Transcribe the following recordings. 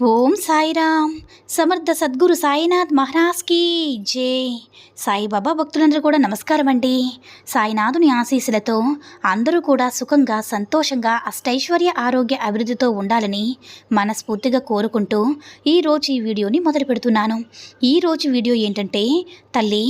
Om Sairam. Samarth Sadguru Sainath మహారాజ్కి జై. సాయిబాబా భక్తులందరూ కూడా నమస్కారం అండి. సాయినాథుని ఆశీస్సులతో అందరూ కూడా సుఖంగా సంతోషంగా అష్టైశ్వర్య ఆరోగ్య అభివృద్ధితో ఉండాలని మనస్ఫూర్తిగా కోరుకుంటూ ఈరోజు ఈ వీడియోని మొదలు పెడుతున్నాను. ఈరోజు వీడియో ఏంటంటే తల్లి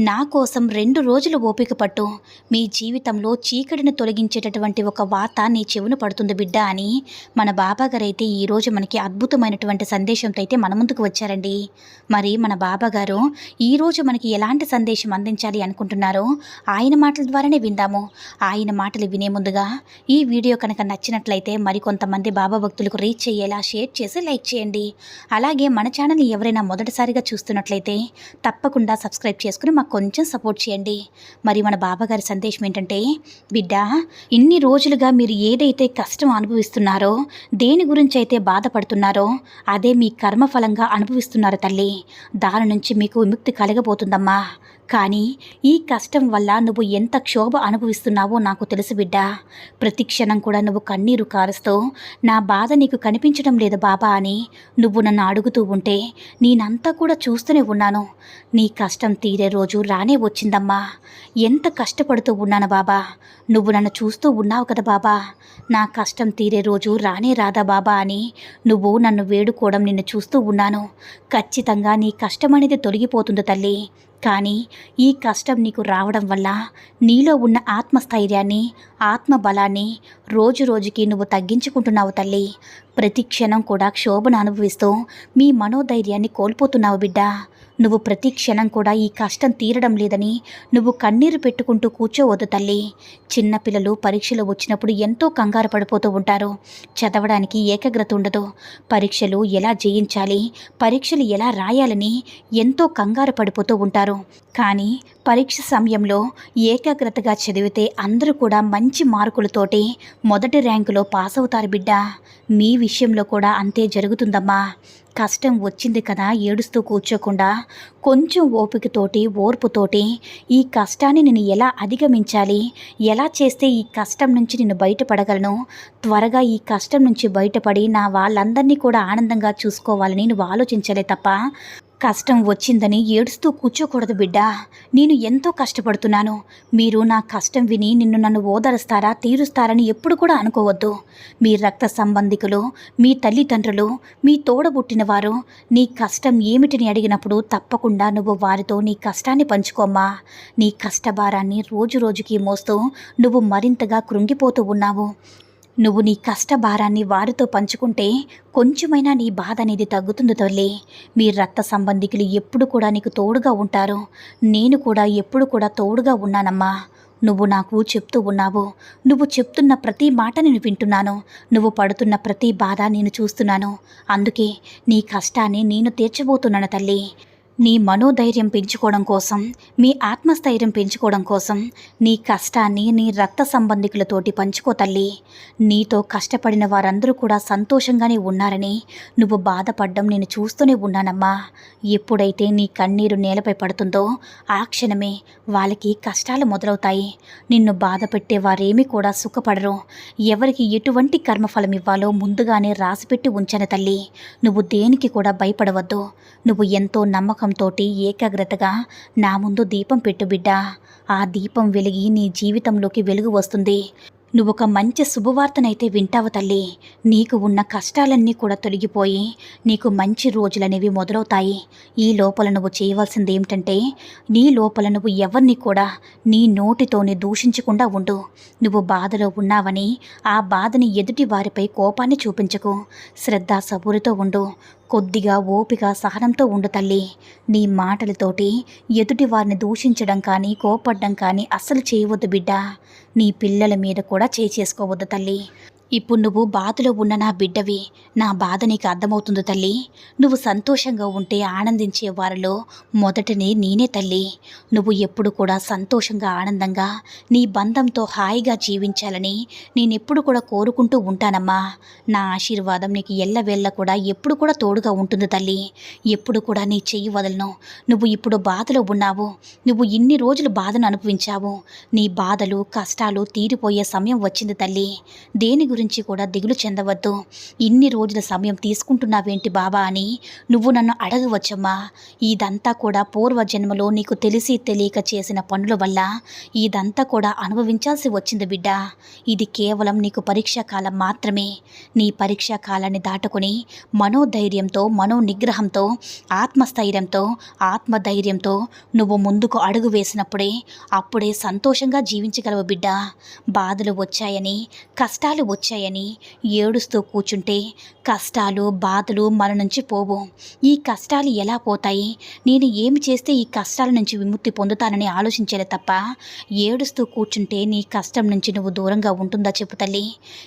నా కోసం రెండు రోజులు ఓపిక పట్టు. మీ జీవితంలో చీకటిని తొలగించేటటువంటి ఒక వార్త నీ చెవును పడుతుంది బిడ్డ అని మన బాబాగారు అయితే ఈరోజు మనకి అద్భుతమైన అద్భుతమైనటువంటి సందేశంతో అయితే మన ముందుకు వచ్చారండి. మరి మన బాబాగారు ఈరోజు మనకి ఎలాంటి సందేశం అందించాలి అనుకుంటున్నారో ఆయన మాటల ద్వారానే విందాము. ఆయన మాటలు వినే ముందుగా ఈ వీడియో కనుక నచ్చినట్లయితే మరికొంతమంది బాబా భక్తులకు రీచ్ అయ్యేలా షేర్ చేసి లైక్ చేయండి. అలాగే మన ఛానల్ని ఎవరైనా మొదటిసారిగా చూస్తున్నట్లయితే తప్పకుండా సబ్స్క్రైబ్ చేసుకుని మాకు కొంచెం సపోర్ట్ చేయండి. మరి మన బాబాగారి సందేశం ఏంటంటే బిడ్డ ఇన్ని రోజులుగా మీరు ఏదైతే కష్టం అనుభవిస్తున్నారో దేని గురించి అయితే బాధపడుతున్నారో అదే మీ కర్మఫలంగా అనుభవిస్తున్నారు తల్లి. దాని నుంచి మీకు విముక్తి కలగబోతుందమ్మా. కానీ ఈ కష్టం వల్ల నువ్వు ఎంత క్షోభ అనుభవిస్తున్నావో నాకు తెలుసు బిడ్డ. ప్రతి క్షణం కూడా నువ్వు కన్నీరు కారుస్తూ నా బాధ నీకు కనిపించడం లేదు బాబా అని నువ్వు నన్ను అడుగుతూ ఉంటే నేనంతా కూడా చూస్తూనే ఉన్నాను. నీ కష్టం తీరే రోజు రానే వచ్చిందమ్మా. ఎంత కష్టపడుతూ ఉన్నాను బాబా. నువ్వు నన్ను చూస్తూ ఉన్నావు కదా బాబా. నా కష్టం తీరే రోజు రానే రాదా బాబా అని నువ్వు నన్ను వేడుకోవడం నిన్ను చూస్తూ ఉన్నాను. ఖచ్చితంగా నీ కష్టం అనేది తొలగిపోతుంది తల్లి. కానీ ఈ కష్టం నీకు రావడం వల్ల నీలో ఉన్న ఆత్మస్థైర్యాన్ని ఆత్మబలాన్ని రోజు రోజుకి నువ్వు తగ్గించుకుంటున్నావు తల్లి. ప్రతి క్షణం కూడా క్షోభను అనుభవిస్తూ మీ మనోధైర్యాన్ని కోల్పోతున్నావు బిడ్డ. నువ్వు ప్రతి క్షణం కూడా ఈ కష్టం తీరడం లేదని నువ్వు కన్నీరు పెట్టుకుంటూ కూర్చోవద్దు తల్లి. చిన్నపిల్లలు పరీక్షలు వచ్చినప్పుడు ఎంతో కంగారు పడిపోతూ ఉంటారు. చదవడానికి ఏకాగ్రత ఉండదు. పరీక్షలు ఎలా జయించాలి పరీక్షలు ఎలా రాయాలని ఎంతో కంగారు పడిపోతూ ఉంటారు. కానీ పరీక్ష సమయంలో ఏకాగ్రతగా చదివితే అందరూ కూడా మంచి మార్కులతోటి మొదటి ర్యాంకులో పాస్ అవుతారు బిడ్డ. మీ విషయంలో కూడా అంతే జరుగుతుందమ్మా. కష్టం వచ్చింది కదా ఏడుస్తూ కూర్చోకుండా. కొంచెం ఓపికతోటి ఓర్పుతోటి ఈ కష్టాన్ని నేను ఎలా అధిగమించాలి? ఎలా చేస్తే ఈ కష్టం నుంచి నేను బయటపడగలను? త్వరగా ఈ కష్టం నుంచి బయటపడి నా వాళ్ళందరినీ కూడా ఆనందంగా చూసుకోవాలని నువ్వు ఆలోచించలే తప్ప. కష్టం వచ్చిందని ఏడుస్తూ కూర్చోకూడదు బిడ్డా. నేను ఎంతో కష్టపడుతున్నాను. మీరు నా కష్టం విని నిన్ను నన్ను ఓదరుస్తారా తీరుస్తారని ఎప్పుడు కూడా అనుకోవద్దు. మీ రక్త సంబంధికులు మీ తల్లిదండ్రులు మీ తోడబుట్టిన వారు నీ కష్టం ఏమిటిని అడిగినప్పుడు తప్పకుండా నువ్వు వారితో నీ కష్టాన్ని పంచుకోమ్మా నీ కష్టభారాన్ని రోజు రోజుకి మోస్తూ నువ్వు మరింతగా కృంగిపోతూ ఉన్నావు. నువ్వు నీ కష్టభారాన్ని వారితో పంచుకుంటే కొంచెమైనా నీ బాధ అనేది తగ్గుతుంది తల్లి. మీ రక్త సంబంధికులు ఎప్పుడు కూడా నీకు తోడుగా ఉంటారు. నేను కూడా ఎప్పుడు కూడా తోడుగా ఉన్నానమ్మా. నువ్వు నాకు చెప్తూ ఉన్నావు. నువ్వు చెప్తున్న ప్రతి మాట నేను వింటున్నాను. నువ్వు పడుతున్న ప్రతి బాధ నేను చూస్తున్నాను. అందుకే నీ కష్టాన్ని నేను తీర్చబోతున్నాను తల్లి. నీ మనోధైర్యం పెంచుకోవడం కోసం మీ ఆత్మస్థైర్యం పెంచుకోవడం కోసం నీ కష్టాన్ని నీ రక్త సంబంధికులతోటి పంచుకో తల్లి. నీతో కష్టపడిన వారందరూ కూడా సంతోషంగానే ఉన్నారని నువ్వు బాధపడ్డం నేను చూస్తూనే ఉన్నానమ్మా. ఎప్పుడైతే నీ కన్నీరు నేలపై పడుతుందో ఆ క్షణమే వాళ్ళకి కష్టాలు మొదలవుతాయి. నిన్ను బాధ పెట్టేవారేమీ కూడా సుఖపడరు. ఎవరికి ఎటువంటి కర్మఫలం ఇవ్వాలో ముందుగానే రాసిపెట్టి ఉంచాను తల్లి. నువ్వు దేనికి కూడా భయపడవద్దు. నువ్వు ఎంతో నమ్మకం తోటి ఏకాగ్రతగా నా ముందు దీపం పెట్టుబిడ్డా ఆ దీపం వెలిగి నీ జీవితంలోకి వెలుగు వస్తుంది. నువ్వు ఒక మంచి శుభవార్తనైతే వింటావు తల్లి. నీకు ఉన్న కష్టాలన్నీ కూడా తొలగిపోయి నీకు మంచి రోజులనేవి మొదలవుతాయి. ఈ లోపల నువ్వు చేయవలసింది ఏమిటంటే నీ లోపల నువ్వు ఎవరిని కూడా నీ నోటితోనే దూషించకుండా ఉండు. నువ్వు బాధలో ఉన్నావని ఆ బాధని ఎదుటి వారిపై కోపాన్ని చూపించకు. శ్రద్ధ సబూరితో ఉండు. కొద్దిగా ఓపిక సహనంతో ఉండు తల్లి. నీ మాటలతోటి ఎదుటి వారిని దూషించడం కానీ కోపడ్డం కానీ అస్సలు చేయవద్దు బిడ్డ. నీ పిల్లల మీద కూడా చేయి చేసుకోవద్దు తల్లి. ఇప్పుడు నువ్వు బాధలో ఉన్న నా బిడ్డవి. నా బాధ నీకు అర్థమవుతుంది తల్లి. నువ్వు సంతోషంగా ఉంటే ఆనందించే వారిలో మొదటనే నేనే తల్లి. నువ్వు ఎప్పుడు కూడా సంతోషంగా ఆనందంగా నీ బంధంతో హాయిగా జీవించాలని నేనెప్పుడు కూడా కోరుకుంటూ ఉంటానమ్మా. నా ఆశీర్వాదం నీకు ఎల్లవేళ్ళ కూడా ఎప్పుడు కూడా తోడుగా ఉంటుంది తల్లి. ఎప్పుడు కూడా నీ చెయ్యి వదలను. నువ్వు ఇప్పుడు బాధలో ఉన్నావు. నువ్వు ఇన్ని రోజులు బాధను అనుభవించావు. నీ బాధలు కష్టాలు తీరిపోయే సమయం వచ్చింది తల్లి. దేని గురించి కూడా దిగులు చెందవద్దు. ఇన్ని రోజుల సమయం తీసుకుంటున్నావేంటి బాబా అని నువ్వు నన్ను అడగవచ్చమ్మా. ఇదంతా కూడా పూర్వజన్మలో నీకు తెలిసి తెలియక చేసిన పనుల వల్ల ఇదంతా కూడా అనుభవించాల్సి వచ్చింది బిడ్డ. ఇది కేవలం నీకు పరీక్షా కాలం మాత్రమే. నీ పరీక్షా కాలాన్ని దాటుకుని మనోధైర్యంతో మనోనిగ్రహంతో ఆత్మస్థైర్యంతో ఆత్మధైర్యంతో నువ్వు ముందుకు అడుగు వేసినప్పుడే అప్పుడే సంతోషంగా జీవించగలవు బిడ్డ. బాధలు వచ్చాయని కష్టాలు వచ్చాయని ఏడుస్తూ కూర్చుంటే కష్టాలు బాధలు మన నుంచి పోవు. ఈ కష్టాలు ఎలా పోతాయి? నేను ఏమి చేస్తే ఈ కష్టాల నుంచి విముక్తి పొందుతానని ఆలోచించలే తప్ప ఏడుస్తూ కూర్చుంటే నీ కష్టం నుంచి నువ్వు దూరంగా ఉంటుందా చెప్పు తల్లి.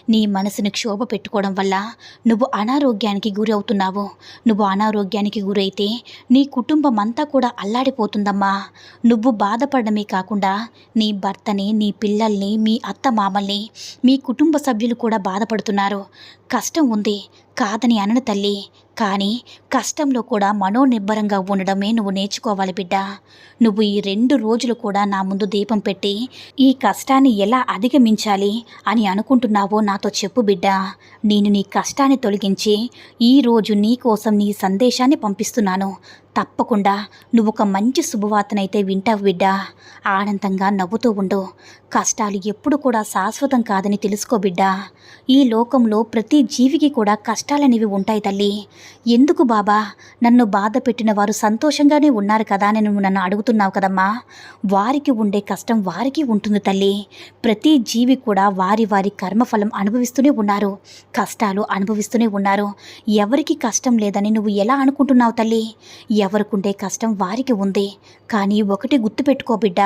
నీ మనసుని క్షోభ పెట్టుకోవడం వల్ల నువ్వు అనారోగ్యానికి గురి అవుతున్నావు. నువ్వు అనారోగ్యానికి గురైతే నీ కుటుంబం అంతా కూడా అల్లాడిపోతుందమ్మా. నువ్వు బాధపడమే కాకుండా నీ భర్తని నీ పిల్లల్ని మీ అత్త మామల్ని మీ కుటుంబ సభ్యులు కూడా బాధపడుతున్నారు. కష్టం ఉంది. కాదని అనను తల్లి. కానీ కష్టంలో కూడా మనోనిబ్బరంగా ఉండడమే నువ్వు నేర్చుకోవాలి బిడ్డ. నువ్వు ఈ రెండు రోజులు కూడా నా ముందు దీపం పెట్టి ఈ కష్టాన్ని ఎలా అధిగమించాలి అని అనుకుంటున్నావో నాతో చెప్పు బిడ్డ. నేను నీ కష్టాన్ని తొలగించి ఈరోజు నీ కోసం నీ సందేశాన్ని పంపిస్తున్నాను. తప్పకుండా నువ్వు ఒక మంచి శుభవార్తనైతే వింటావు బిడ్డా. ఆనందంగా నవ్వుతూ ఉండు. కష్టాలు ఎప్పుడు కూడా శాశ్వతం కాదని తెలుసుకో బిడ్డా. ఈ లోకంలో ప్రతి జీవికి కూడా కష్టాలనేవి ఉంటాయి తల్లి. ఎందుకు బాబా? నన్ను బాధ పెట్టిన వారు సంతోషంగానే ఉన్నారు కదా అని నువ్వు నన్ను అడుగుతున్నావు కదమ్మా. వారికి ఉండే కష్టం వారికి ఉంటుంది తల్లి. ప్రతి జీవి కూడా వారి వారి కర్మఫలం అనుభవిస్తూనే ఉన్నారు. కష్టాలు అనుభవిస్తూనే ఉన్నారు. ఎవరికి కష్టం లేదని నువ్వు ఎలా అనుకుంటున్నావు తల్లి? ఎవరికుండే కష్టం వారికి ఉంది. కానీ ఒకటి గుర్తుపెట్టుకో బిడ్డ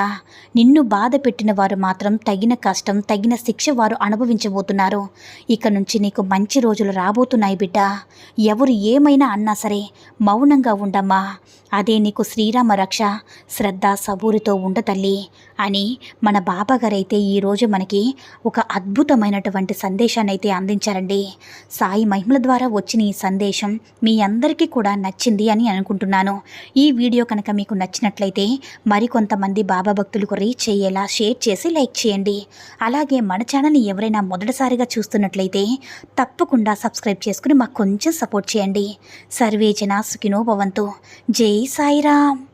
నిన్ను బాధ పెట్టిన వారు మాత్రం తగిన కష్టం తగిన శిక్ష వారు అనుభవించబోతున్నారు. ఇక నుంచి నీకు మంచి రోజులు రాబోతున్నాయి బిడ్డ. ఎవరు ఏమైనా అన్నా సరే మౌనంగా ఉండమ్మా. అదే నీకు శ్రీరామ రక్ష శ్రద్ధ సబూరితో ఉండ తల్లి అని మన బాబాగారైతే ఈరోజు మనకి ఒక అద్భుతమైనటువంటి సందేశాన్ని అయితే అందించారండి. సాయి మహిమల ద్వారా వచ్చిన ఈ సందేశం మీ అందరికీ కూడా నచ్చింది అని అనుకుంటున్నాను. ఈ వీడియో కనుక మీకు నచ్చినట్లయితే మరికొంతమంది బాబా భక్తులకు రీచ్ అయ్యేలా షేర్ చేసి లైక్ చేయండి. అలాగే మన ఛానల్ని ఎవరైనా మొదటిసారిగా చూస్తున్నట్లయితే తప్పకుండా సబ్స్క్రైబ్ చేసుకుని మాకు కొంచెం సపోర్ట్ చేయండి. సర్వేజన సుఖినో భవంతు. జై సాయిరామ్.